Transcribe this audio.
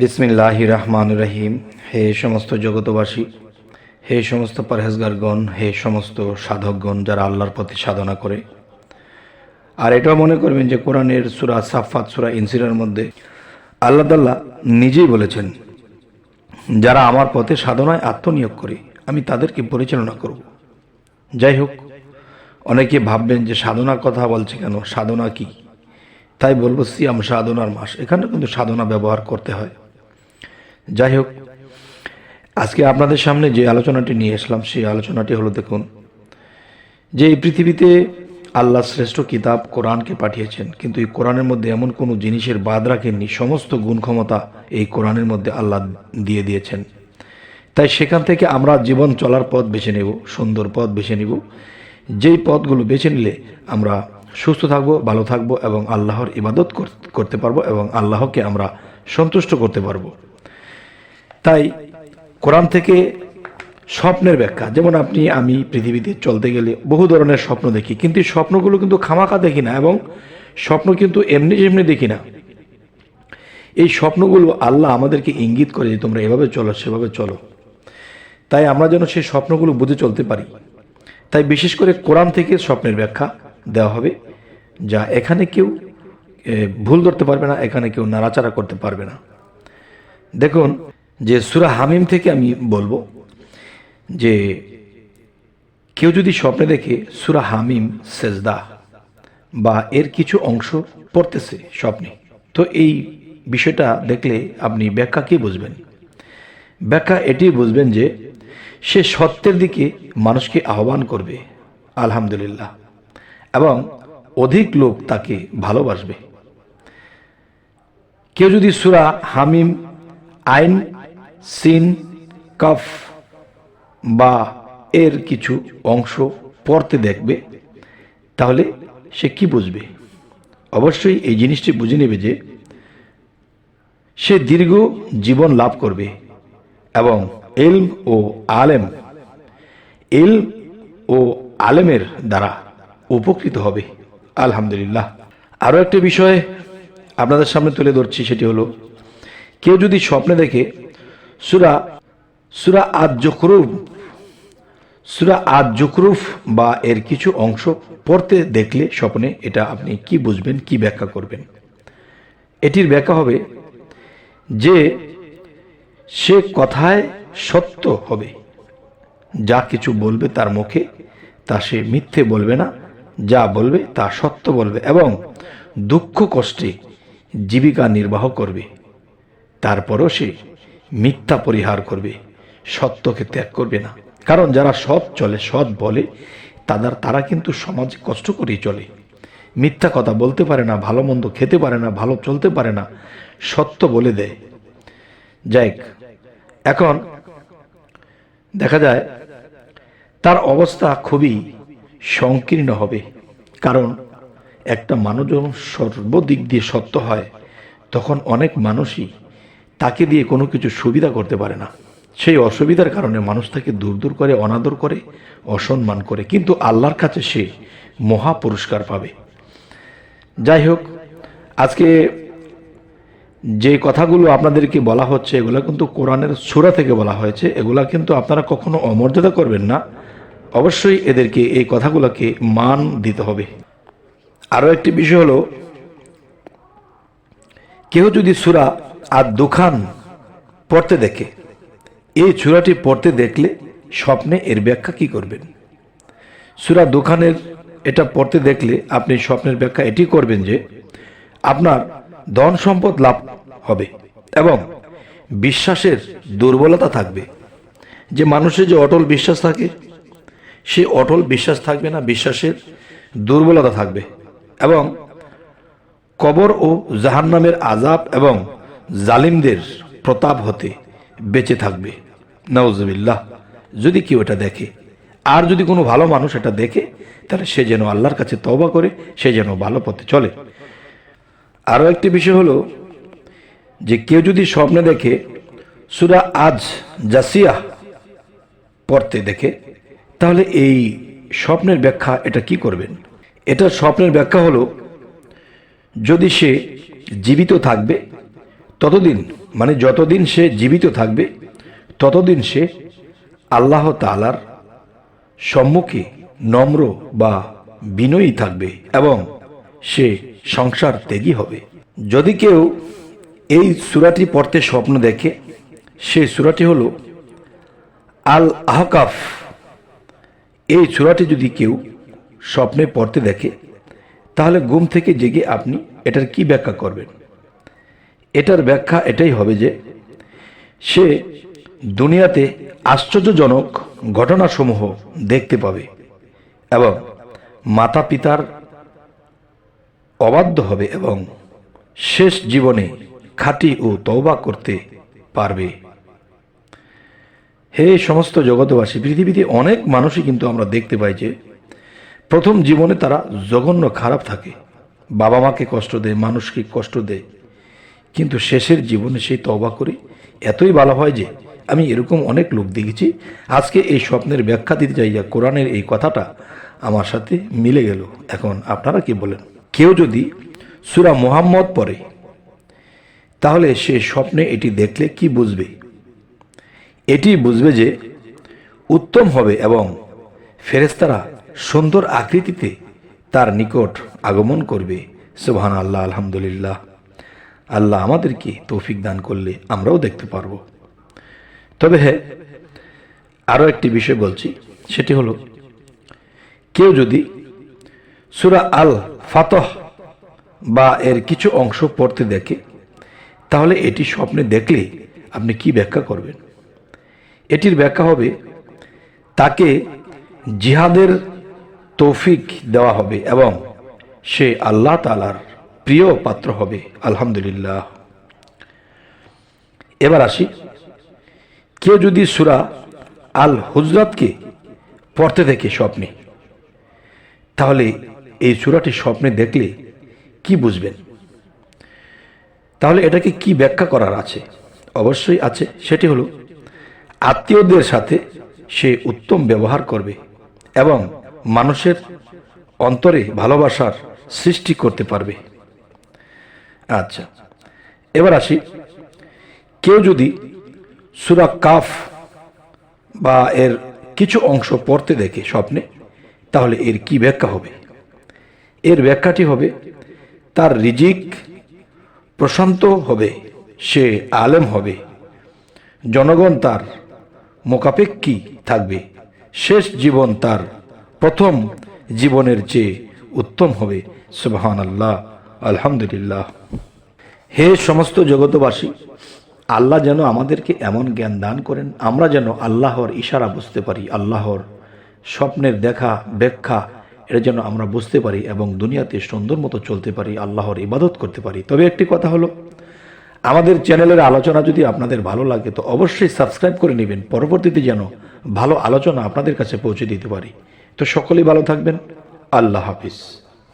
বিসমিল্লাহ রহমান রহিম। হে সমস্ত জগতবাসী হে সমস্ত পরহেজগারগণ, হে সমস্ত সাধকগণ যারা আল্লাহর প্রতি সাধনা করে। আর এটাও মনে করবেন যে কোরআনের সুরা সাফাত সুরা ইনসিরার মধ্যে আল্লাহ তাল্লাহ নিজেই বলেছেন, যারা আমার পথে সাধনায় আত্মনিয়োগ করে, আমি তাদেরকে পরিচালনা করব। যাই হোক, অনেকে ভাববেন যে সাধনার কথা বলছে কেন? সাধনা কি? তাই বলব, সিয়াম সাধনার মাস। এখানে কিন্তু সাধনা ব্যবহার করতে হয়। যাই হোক, আজকে আপনাদের সামনে যে আলোচনাটি নিয়ে এসলাম, সেই আলোচনাটি হলো দেখুন, যে এই পৃথিবীতে আল্লাহ শ্রেষ্ঠ কিতাব কোরআনকে পাঠিয়েছেন, কিন্তু এই কোরআনের মধ্যে এমন কোনো জিনিসের বাদ রাখেননি, সমস্ত গুণ ক্ষমতা এই কোরআনের মধ্যে আল্লাহ দিয়ে দিয়েছেন। তাই সেখান থেকে আমরা জীবন চলার পথ বেছে নেব, সুন্দর পথ বেছে নেব। যেই পথগুলো বেছে নিলে আমরা সুস্থ থাকব, ভালো থাকব এবং আল্লাহর ইবাদত করতে পারব এবং আল্লাহকে আমরা সন্তুষ্ট করতে পারব। তাই কোরআন থেকে স্বপ্নের ব্যাখ্যা। যেমন আপনি, আমি পৃথিবীতে চলতে গেলে বহু ধরনের স্বপ্ন দেখি, কিন্তু স্বপ্নগুলো কিন্তু খামাখা দেখি না এবং স্বপ্ন কিন্তু এমনি এমনি দেখি না। এই স্বপ্নগুলো আল্লাহ আমাদেরকে ইঙ্গিত করে যে তোমরা এভাবে চলো, সেভাবে চলো। তাই আমরা যেন সেই স্বপ্নগুলো বুঝে চলতে পারি। তাই বিশেষ করে কোরআন থেকে স্বপ্নের ব্যাখ্যা দেওয়া হবে, যা এখানে কেউ ভুল ধরতে পারবে না, এখানে কেউ নাড়াচাড়া করতে পারবে না। দেখুন যে সুরা হামিম থেকে আমি বলব যে কেউ যদি স্বপ্নে দেখে সুরা হামিম, সেজদা বা এর কিছু অংশ পড়তেছে স্বপ্নে, তো এই বিষয়টা দেখলে আপনি ব্যাখ্যা কি বুঝবেন? ব্যাখ্যা এটি বুঝবেন যে সে সত্যের দিকে মানুষকে আহ্বান করবে, আলহামদুলিল্লাহ, এবং অধিক লোক তাকে ভালোবাসবে। কেউ যদি সুরা হামিম আইন সিন, কফ বা এর কিছু অংশ পড়তে দেখবে, তাহলে সে কি বুঝবে? অবশ্যই এই জিনিসটি বুঝে নেবে যে সে দীর্ঘ জীবন লাভ করবে এবং এলম ও আলেম এল ও আলেমের দ্বারা উপকৃত হবে। আলহামদুলিল্লাহ। আরও একটি বিষয় আপনাদের সামনে তুলে ধরছি, সেটি হলো, কেউ যদি স্বপ্নে দেখে সুরা সুরা আজ জখরুফ সুরা আজ জখরুফ বা এর কিছু অংশ পড়তে দেখলে স্বপ্নে এটা আপনি কি বুঝবেন, কি ব্যাখ্যা করবেন। এটির ব্যাখ্যা হবে যে, সে কথায় সত্য হবে। যা কিছু বলবে তার মুখে, তা সে মিথ্যে বলবে না। যা বলবে তা সত্য বলবে এবং দুঃখ কষ্টে জীবিকা নির্বাহ করবে। তারপরও সে মিথ্যা পরিহার করবে, সত্যকে ত্যাগ করবে না। কারণ যারা সৎ চলে, সৎ বলে, তাদের, তারা কিন্তু সমাজে কষ্ট করেই চলে। মিথ্যা কথা বলতে পারে না, ভালো মন্দ খেতে পারে না, ভালো চলতে পারে না, সত্য বলে দেয়। যাই এখন দেখা যায়, তার অবস্থা খুবই সংকীর্ণ হবে। কারণ একটা মানুষ যখন সর্বদিক দিয়ে সত্য হয়, তখন অনেক মানুষই তাকে দিয়ে কোনো কিছু সুবিধা করতে পারে না। সেই অসুবিধার কারণে মানুষ তাকে দূর দূর করে, অনাদর করে, অসম্মান করে। কিন্তু আল্লাহর কাছে সে মহা পুরস্কার পাবে। যাই হোক, আজকে যে কথাগুলো আপনাদেরকে বলা হচ্ছে, এগুলো কিন্তু কোরআনের সুরা থেকে বলা হয়েছে। এগুলা কিন্তু আপনারা কখনো অমর্যাদা করবেন না। অবশ্যই এদেরকে এই কথাগুলোকে মান দিতে হবে। আরও একটি বিষয় হলো, কেউ যদি সুরা আর দুখান পড়তে দেখে। এই সুরাটি পড়তে দেখলে স্বপ্নে এর ব্যাখ্যা কি করবেন? সুরা দোকানের এটা পড়তে দেখলে আপনি স্বপ্নের ব্যাখ্যা এটি করবেন যে, আপনার ধন সম্পদ লাভ হবে এবং বিশ্বাসের দুর্বলতা থাকবে। যে মানুষের যে অটল বিশ্বাস থাকে, সে অটল বিশ্বাস থাকবে না, বিশ্বাসের দুর্বলতা থাকবে এবং কবর ও জাহান্নামের আজাব এবং জালিমদের প্রতাপ হতে বেঁচে থাকবে। নওয়াজবিল্লাহ যদি কেউ এটা দেখে, আর যদি কোনো ভালো মানুষ এটা দেখে, তাহলে সে যেন আল্লাহর কাছে তওবা করে, সে যেন ভালো পথে চলে। আরও একটি বিষয় হলো যে, কেউ যদি স্বপ্নে দেখে, সুরা আজ জাসিয়া পড়তে দেখে, তাহলে এই স্বপ্নের ব্যাখ্যা এটা কি করবেন? এটা স্বপ্নের ব্যাখ্যা হলো, যদি সে জীবিত থাকবে ততদিন মানে যতদিন সে জীবিত থাকবে, ততদিন সে আল্লাহ তালার সম্মুখে নম্র বা বিনয়ী থাকবে এবং সে সংসার ত্যাগী হবে। যদি কেউ এই সুরাটি পড়তে স্বপ্ন দেখে, সেই সুরাটি হল আল আহকাফ এই সুরাটি যদি কেউ স্বপ্নে পড়তে দেখে, তাহলে ঘুম থেকে জেগে আপনি এটার কি ব্যাখ্যা করবেন? এটার ব্যাখ্যা এটাই হবে যে সে দুনিয়াতে আশ্চর্যজনক ঘটনাসমূহ দেখতে পাবে এবং মাতা পিতার অবাধ্য হবে এবং শেষ জীবনে খাঁটি ও তওবা করতে পারবে। হে সমস্ত জগতবাসী পৃথিবীতে অনেক মানুষই কিন্তু আমরা দেখতে পাই যে প্রথম জীবনে তারা জঘন্য খারাপ থাকে। বাবা মাকে কষ্ট দেয়, মানুষকে কষ্ট দেয়। কিন্তু শেষের জীবনে সেই তবা করে এতই ভালো হয় যে আমি এরকম অনেক লোক দেখেছি। আজকে এই স্বপ্নের ব্যাখ্যা দিতে চাই যে কোরআনের এই কথাটা আমার সাথে মিলে গেল। এখন আপনারা কি বলেন? কেউ যদি সুরা মোহাম্মদ পড়ে, তাহলে সে স্বপ্নে এটি দেখলে কি বুঝবে? এটি বুঝবে যে উত্তম হবে এবং ফেরেস্তারা সুন্দর আকৃতিতে তার নিকট আগমন করবে। সুবহান আল্লাহ আলহামদুলিল্লাহ। আল্লাহ আমাদেরকে তৌফিক দান করলে আমরাও দেখতে পারব। তবে হ্যাঁ আরও একটি বিষয় বলছি, সেটি হলো, কেউ যদি সুরা আল ফাতহ বা এর কিছু অংশ পড়তে দেখে, তাহলে এটি স্বপ্নে দেখলে আপনি কি ব্যাখ্যা করবেন? এটির ব্যাখ্যা হবে, তাকে জিহাদের তৌফিক দেওয়া হবে এবং সে আল্লাহ তালার প্রিয় পাত্র হবে, আলহামদুলিল্লাহ। এবার আসি কেউ যদি সুরা আল হুজরাতকে পড়তে দেখে স্বপ্নে, তাহলে এই সুরাটি স্বপ্নে দেখলে কি বুঝবেন? তাহলে এটাকে কি ব্যাখ্যা করার আছে? অবশ্যই আছে, সেটি হলো, আত্মীয়দের সাথে সে উত্তম ব্যবহার করবে এবং মানুষের অন্তরে ভালোবাসার সৃষ্টি করতে পারবে। আচ্ছা। এবার আসি। কেউ যদি সুরা কাফ বা এর কিছু অংশ পড়তে দেখে স্বপ্নে, তাহলে এর কি ব্যাখ্যা হবে? এর ব্যাখ্যাটি হবে, তার রিজিক প্রশান্ত হবে, সে আলেম হবে, জনগণ তার মোকাপেক্ষী থাকবে, শেষ জীবন তার প্রথম জীবনের চেয়ে উত্তম হবে সুবহান আল্লাহ আলহামদুলিল্লাহ। হে সমস্ত জগতবাসী আল্লাহ যেন আমাদেরকে এমন জ্ঞান দান করেন, আমরা যেন আল্লাহর ইশারা বুঝতে পারি, আল্লাহর স্বপ্নের দেখা, ব্যাখ্যা, এটা যেন আমরা বুঝতে পারি এবং দুনিয়াতে সুন্দর মতো চলতে পারি, আল্লাহর ইবাদত করতে পারি। তবে একটি কথা হলো, আমাদের চ্যানেলের আলোচনা যদি আপনাদের ভালো লাগে, তো অবশ্যই সাবস্ক্রাইব করে নেবেন। পরবর্তীতে যেন ভালো আলোচনা আপনাদের কাছে পৌঁছে দিতে পারি। তো সকলেই ভালো থাকবেন। আল্লাহ হাফিজ।